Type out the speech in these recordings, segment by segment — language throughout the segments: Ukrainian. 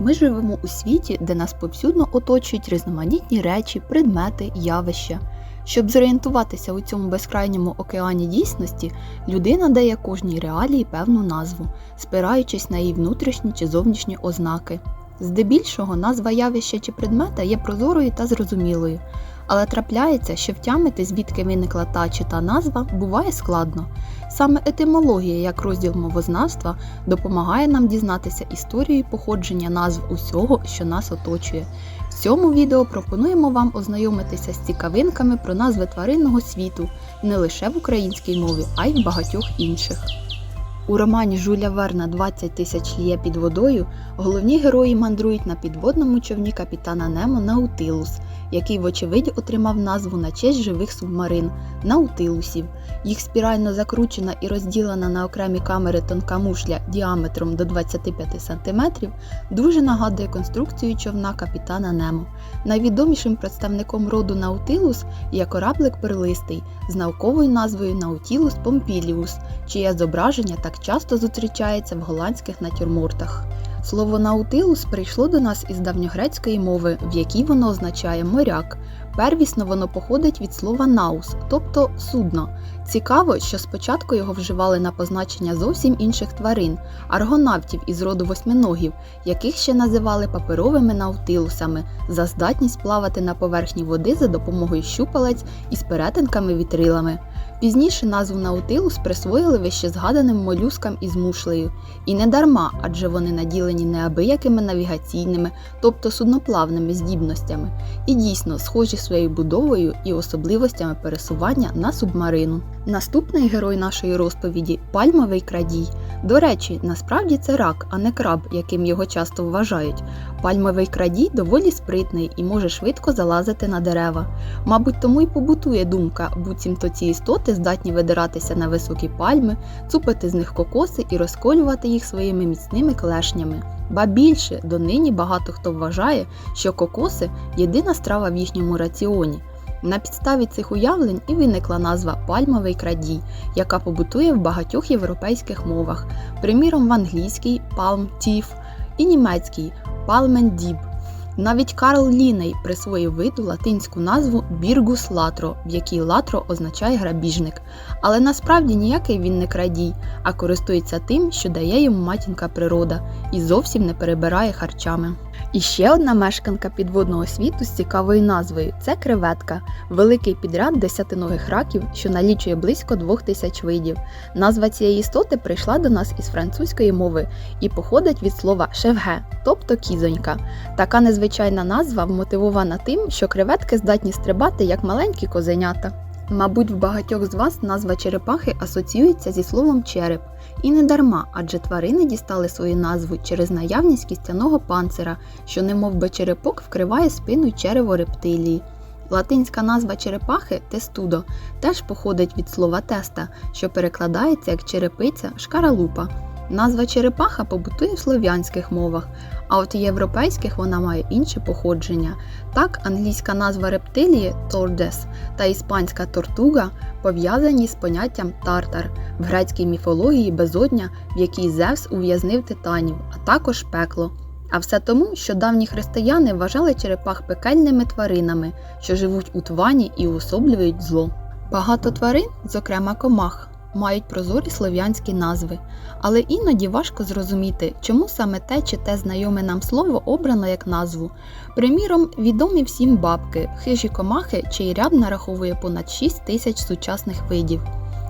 Ми живемо у світі, де нас повсюдно оточують різноманітні речі, предмети, явища. Щоб зорієнтуватися у цьому безкрайньому океані дійсності, людина дає кожній реалії певну назву, спираючись на її внутрішні чи зовнішні ознаки. Здебільшого назва явища чи предмета є прозорою та зрозумілою, але трапляється, що втямити, звідки виникла та чи та назва, буває складно. Саме етимологія, як розділ мовознавства, допомагає нам дізнатися історію походження назв усього, що нас оточує. В цьому відео пропонуємо вам ознайомитися з цікавинками про назви тваринного світу не лише в українській мові, а й в багатьох інших. У романі Жуля Верна «20 тисяч лє під водою головні герої мандрують на підводному човні капітана Немо Наутилус, який, вочевидь, отримав назву на честь живих субмарин наутилусів. Їх спірально закручена і розділена на окремі камери тонка мушля діаметром до 25 см дуже нагадує конструкцію човна капітана Немо. Найвідомішим представником роду Наутилус є кораблик перлистий з науковою назвою Наутілус помпіліус, чиє зображення так часто зустрічається в голландських натюрмортах. Слово наутилус прийшло до нас із давньогрецької мови, в якій воно означає моряк. Первісно воно походить від слова наус, тобто судно. Цікаво, що спочатку його вживали на позначення зовсім інших тварин, аргонавтів із роду восьминогів, яких ще називали паперовими наутилусами за здатність плавати на поверхні води за допомогою щупалець із перетинками-вітрилами. Пізніше назву наутилус присвоїли вище згаданим молюскам із мушлею. І не дарма, адже вони наділені неабиякими навігаційними, тобто судноплавними здібностями, і дійсно схожі своєю будовою і особливостями пересування на субмарину. Наступний герой нашої розповіді пальмовий крадій. До речі, насправді це рак, а не краб, яким його часто вважають. Пальмовий крадій доволі спритний і може швидко залазити на дерева. Мабуть, тому й побутує думка, буцімто ці істоти здатні видиратися на високі пальми, цупити з них кокоси і розколювати їх своїми міцними клешнями. Ба більше, донині багато хто вважає, що кокоси єдина страва в їхньому раціоні. На підставі цих уявлень і виникла назва пальмовий крадій, яка побутує в багатьох європейських мовах, приміром в англійській palm thief і німецькій palmendib. Навіть Карл Ліней присвоїв виду латинську назву Біргус латро, в якій латро означає грабіжник. Але насправді ніякий він не крадій, а користується тим, що дає йому матінка природа, і зовсім не перебирає харчами. І ще одна мешканка підводного світу з цікавою назвою це креветка, великий підряд десятиногих раків, що налічує близько двох тисяч видів. Назва цієї істоти прийшла до нас із французької мови і походить від слова шевге, тобто кізонька. Така незвичайна назва вмотивована тим, що креветки здатні стрибати як маленькі козенята. Мабуть, в багатьох з вас назва черепахи асоціюється зі словом череп. І не дарма, адже тварини дістали свою назву через наявність кістяного панцира, що немов би черепок вкриває спину черево рептилії. Латинська назва черепахи тестудо теж походить від слова теста, що перекладається як черепиця шкаралупа. Назва черепаха побутує в слов'янських мовах, а от у європейських вона має інше походження. Так, англійська назва рептилії тордес та іспанська тортуга пов'язані з поняттям тартар в грецькій міфології безодня, в якій Зевс ув'язнив титанів, а також пекло. А все тому, що давні християни вважали черепах пекельними тваринами, що живуть у твані і уособлюють зло. Багато тварин, зокрема комах, мають прозорі слов'янські назви, але іноді важко зрозуміти, чому саме те чи те знайоме нам слово обрано як назву. Приміром, відомі всім бабки, хижі комахи, чий ряд нараховує понад 6 тисяч сучасних видів.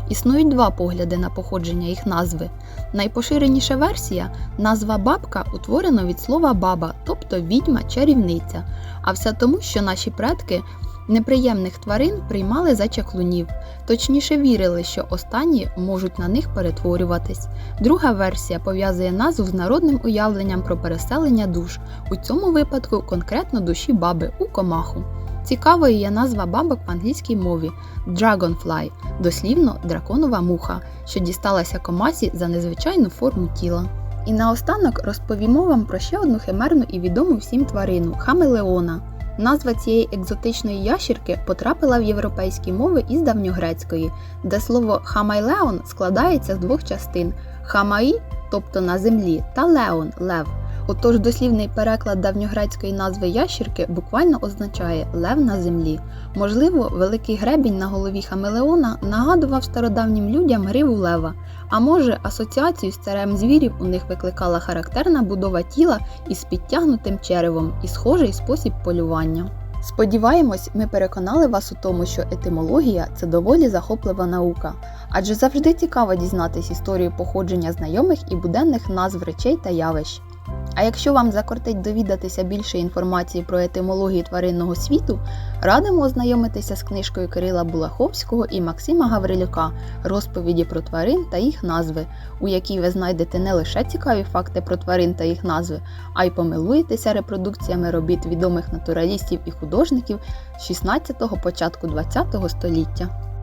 Існують два погляди на походження їх назви. Найпоширеніша версія назва бабка утворена від слова баба, тобто відьма чарівниця. А все тому, що наші предки неприємних тварин приймали за чаклунів, точніше вірили, що останні можуть на них перетворюватись. Друга версія пов'язує назву з народним уявленням про переселення душ, у цьому випадку конкретно душі баби у комаху. Цікавою є назва бабок в англійській мові Dragonfly, дослівно драконова муха, що дісталася комасі за незвичайну форму тіла. І наостанок розповімо вам про ще одну химерну і відому всім тварину хамелеона. Назва цієї екзотичної ящірки потрапила в європейські мови із давньогрецької, де слово хамайлеон складається з двох частин хамаї, тобто на землі, та леон лев. Отож, дослівний переклад давньогрецької назви ящірки буквально означає лев на землі. Можливо, великий гребінь на голові хамелеона нагадував стародавнім людям гриву лева, а може, асоціацію з царем звірів у них викликала характерна будова тіла із підтягнутим черевом і схожий спосіб полювання. Сподіваємось, ми переконали вас у тому, що етимологія це доволі захоплива наука, адже завжди цікаво дізнатись історію походження знайомих і буденних назв речей та явищ. А якщо вам закортить довідатися більше інформації про етимологію тваринного світу, радимо ознайомитися з книжкою Кирила Булаховського і Максима Гаврилюка Розповіді про тварин та їх назви, у якій ви знайдете не лише цікаві факти про тварин та їх назви, а й помилуєтеся репродукціями робіт відомих натуралістів і художників 16-го початку 20-го століття.